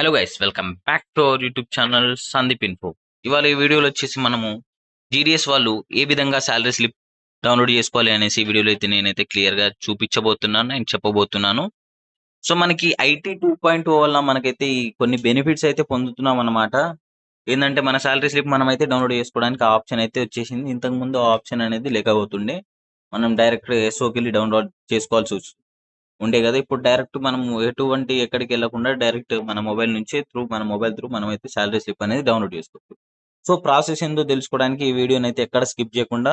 Hello guys welcome back to our YouTube channel Sandeep Info ఇవాళ ఈ వీడియోలో వచ్చేసి మనము జీడిఎస్ వాళ్ళు ఏ విధంగా శాలరీ స్లిప్ డౌన్లోడ్ చేసుకోవాలి అనేసి వీడియోలో అయితే నేనైతే క్లియర్గా చూపించబోతున్నాను నేను చెప్పబోతున్నాను. సో మనకి ఐటీ టూ పాయింట్ ఓ వల్ల మనకైతే ఈ కొన్ని బెనిఫిట్స్ అయితే పొందుతున్నాం అనమాట ఏంటంటే మన శాలరీ స్లిప్ మనం అయితే డౌన్లోడ్ చేసుకోవడానికి ఆప్షన్ అయితే వచ్చేసింది. ఇంతకు ముందు ఆ ఆప్షన్ అనేది లేకపోతుండే. మనం డైరెక్ట్ ఎస్ఓకి వెళ్ళి డౌన్లోడ్ చేసుకోవాల్సి ఉండే కదా. ఇప్పుడు డైరెక్ట్ మనం ఎటువంటి ఎక్కడికి వెళ్ళకుండా డైరెక్ట్ మన మొబైల్ నుంచి త్రూ మన మొబైల్ త్రూ మనం అయితే శాలరీ స్లిప్ అనేది డౌన్లోడ్ చేసుకోవచ్చు. సో ప్రాసెస్ ఏందో తెలుసుకోవడానికి ఈ వీడియోని అయితే ఎక్కడ స్కిప్ చేయకుండా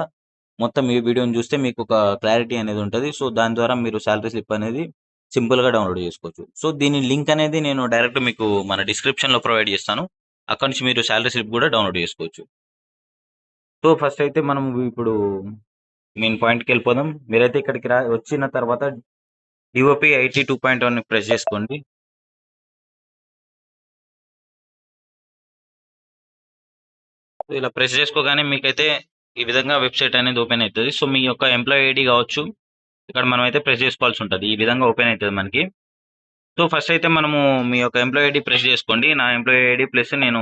మొత్తం ఈ వీడియోని చూస్తే మీకు ఒక క్లారిటీ అనేది ఉంటుంది. సో దాని ద్వారా మీరు శాలరీ స్లిప్ అనేది సింపుల్గా డౌన్లోడ్ చేసుకోవచ్చు. సో దీని లింక్ అనేది నేను డైరెక్ట్ మీకు మన డిస్క్రిప్షన్లో ప్రొవైడ్ చేస్తాను. అక్కడ నుంచి మీరు శాలరీ స్లిప్ కూడా డౌన్లోడ్ చేసుకోవచ్చు. సో ఫస్ట్ అయితే మనం ఇప్పుడు మెయిన్ పాయింట్కి వెళ్ళిపోదాం. మీరైతే ఇక్కడికి రా వచ్చిన తర్వాత DOP IT two point one press చేసుకోండి. ఇలా ప్రెస్ చేసుకోగానే మీకైతే ఈ విధంగా వెబ్సైట్ అనేది ఓపెన్ అవుతుంది. సో మీ యొక్క ఎంప్లాయీ ఐడి కావచ్చు ఇక్కడ మనం అయితే ప్రెస్ చేసుకోవాల్సి ఉంటుంది. ఈ విధంగా ఓపెన్ అవుతుంది మనకి. సో ఫస్ట్ అయితే మనము మీ యొక్క ఎంప్లాయీ ఐడి ప్రెస్ చేసుకోండి. నా ఎంప్లాయీ ఐడి ప్లస్ నేను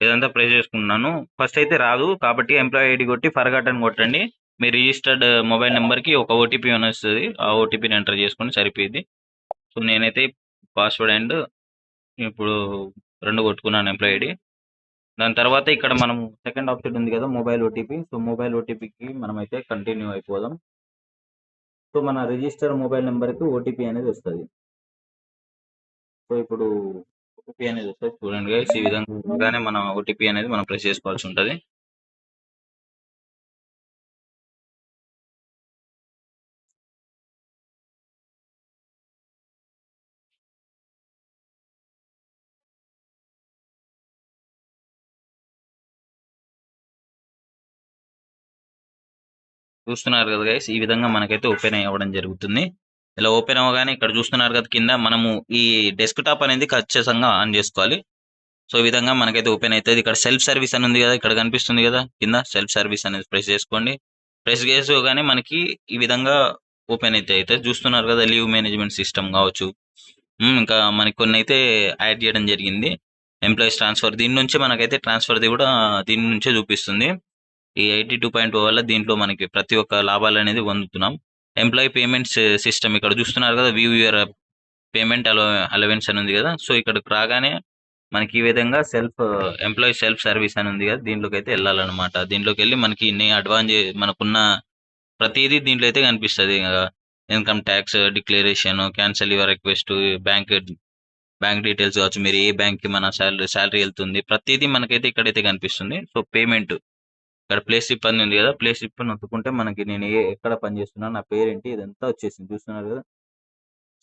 ఇదంతా ప్రెస్ చేసుకున్నాను ఫస్ట్ అయితే రాదు కాబట్టి ఎంప్లాయీ ఐడి కొట్టి ఫర్గాట్ అని కొట్టండి. మీ రిజిస్టర్డ్ మొబైల్ నెంబర్కి ఒక ఓటీపీ అని వస్తుంది. ఆ ఓటీపీని ఎంటర్ చేసుకొని సరిపోయింది సో నేనైతే పాస్వర్డ్ అండ్ ఇప్పుడు రెండు కొట్టుకున్నాను ఎంప్లాయీ ఐడి. దాని తర్వాత ఇక్కడ మనం సెకండ్ ఆప్షన్ ఉంది కదా మొబైల్ ఓటీపీ సో మొబైల్ ఓటీపీకి మనమైతే అయితే కంటిన్యూ అయిపోదాం. సో మన రిజిస్టర్ మొబైల్ నెంబర్కి ఓటీపీ అనేది వస్తుంది. సో ఇప్పుడు ఓటీపీ అనేది వస్తుంది. చూడండి ఈ విధంగానే మన ఓటీపీ అనేది మనం ప్రెస్ చేసుకోవాల్సి ఉంటుంది. చూస్తున్నారు కదా గైస్ ఈ విధంగా మనకైతే ఓపెన్ అవ్వడం జరుగుతుంది. ఇలా ఓపెన్ అవ్వగానే ఇక్కడ చూస్తున్నారు కదా కింద మనము ఈ డెస్క్ టాప్ అనేది ఖచ్చితంగా ఆన్ చేసుకోవాలి. సో ఈ విధంగా మనకైతే ఓపెన్ అవుతుంది. ఇక్కడ సెల్ఫ్ సర్వీస్ అని ఉంది కదా ఇక్కడ కనిపిస్తుంది కదా కింద సెల్ఫ్ సర్వీస్ అనేది ప్రెస్ చేసుకోండి. ప్రెస్ చేసుకోగానే మనకి ఈ విధంగా ఓపెన్ అయితే అయితే చూస్తున్నారు కదా లీవ్ మేనేజ్మెంట్ సిస్టమ్ కావచ్చు. ఇంకా మనకి కొన్ని అయితే యాడ్ చేయడం జరిగింది. ఎంప్లాయీస్ ట్రాన్స్ఫర్ దీని నుంచి మనకైతే ట్రాన్స్ఫర్ది కూడా దీని నుంచే చూపిస్తుంది. ఈ ఎయిటీ టూ పాయింట్ వల్ల దీంట్లో మనకి ప్రతి ఒక్క లాభాలు అనేది పొందుతున్నాం. ఎంప్లాయీ పేమెంట్స్ సిస్టమ్ ఇక్కడ చూస్తున్నారు కదా వ్యూ పేమెంట్ అలో అలవెన్స్ అని ఉంది కదా. సో ఇక్కడికి రాగానే మనకి ఈ విధంగా సెల్ఫ్ ఎంప్లాయీ సెల్ఫ్ సర్వీస్ అని ఉంది కదా దీంట్లోకి అయితే వెళ్ళాలన్నమాట. దీంట్లోకి వెళ్ళి మనకి ఇన్ని అడ్వాన్స్ మనకున్న ప్రతిదీ దీంట్లో అయితే కనిపిస్తుంది. Income tax declaration cancel your request bank bank details కావచ్చు. మీరు ఏ బ్యాంక్కి మన శాలరీ శాలరీ వెళ్తుంది ప్రతిదీ మనకైతే ఇక్కడైతే కనిపిస్తుంది. సో పేమెంట్ ఇక్కడ ప్లేస్ స్లిప్ అని ఉంది కదా ప్లేస్ స్లిప్ నొక్కుంటే మనకి నేను ఏ ఎక్కడ పని చేస్తున్నాను నా పేరేంటి ఇదంతా వచ్చేసింది. చూస్తున్నారు కదా?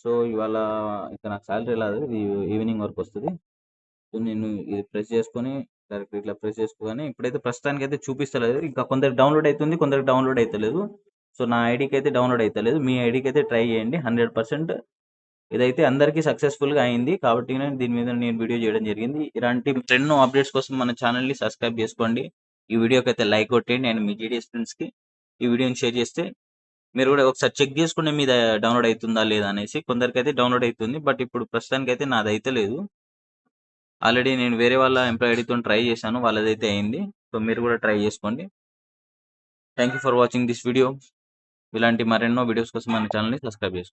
సో ఇవాళ ఇక్కడ నాకు శాలరీ రాదు ఇది ఈవినింగ్ వరకు వస్తుంది. సో నేను ఇది ప్రెస్ చేసుకొని డైరెక్ట్ ఇట్లా ప్రెస్ చేసుకోగానే ఇప్పుడైతే ప్రస్తుతానికి అయితే చూపిస్తలేదు. ఇంకా కొందరికి డౌన్లోడ్ అవుతుంది కొందరికి డౌన్లోడ్ అవుతలేదు సో నా ఐడికి అయితే డౌన్లోడ్ అవుతలేదు మీ ఐడికి అయితే ట్రై చేయండి హండ్రెడ్ పర్సెంట్ ఇదైతే అందరికీ సక్సెస్ఫుల్గా అయింది. కాబట్టి నేను దీని మీద నేను వీడియో చేయడం జరిగింది. ఇలాంటి ఎన్నో అప్డేట్స్ కోసం మన ఛానల్ని సబ్స్క్రైబ్ చేసుకోండి. ఈ వీడియోకి అయితే లైక్ కొట్టేయండి అండ్ మీ జీడిఎస్ ఫ్రెండ్స్కి ఈ వీడియోని షేర్ చేస్తే మీరు కూడా ఒకసారి చెక్ చేసుకునే మీద డౌన్లోడ్ అవుతుందా లేదా అనేసి కొందరికి అయితే డౌన్లోడ్ అవుతుంది. బట్ ఇప్పుడు ప్రస్తుతానికి అయితే నాది అయితే లేదు. ఆల్రెడీ నేను వేరే వాళ్ళ ఎంప్లాయ్ ఐడితో ట్రై చేశాను. వాళ్ళదైతే అయింది. సో మీరు కూడా ట్రై చేసుకోండి. Thank you for watching this video ఇలాంటి మరెన్నో వీడియోస్ కోసం మన ఛానల్ని సబ్స్క్రైబ్ చేసుకోండి.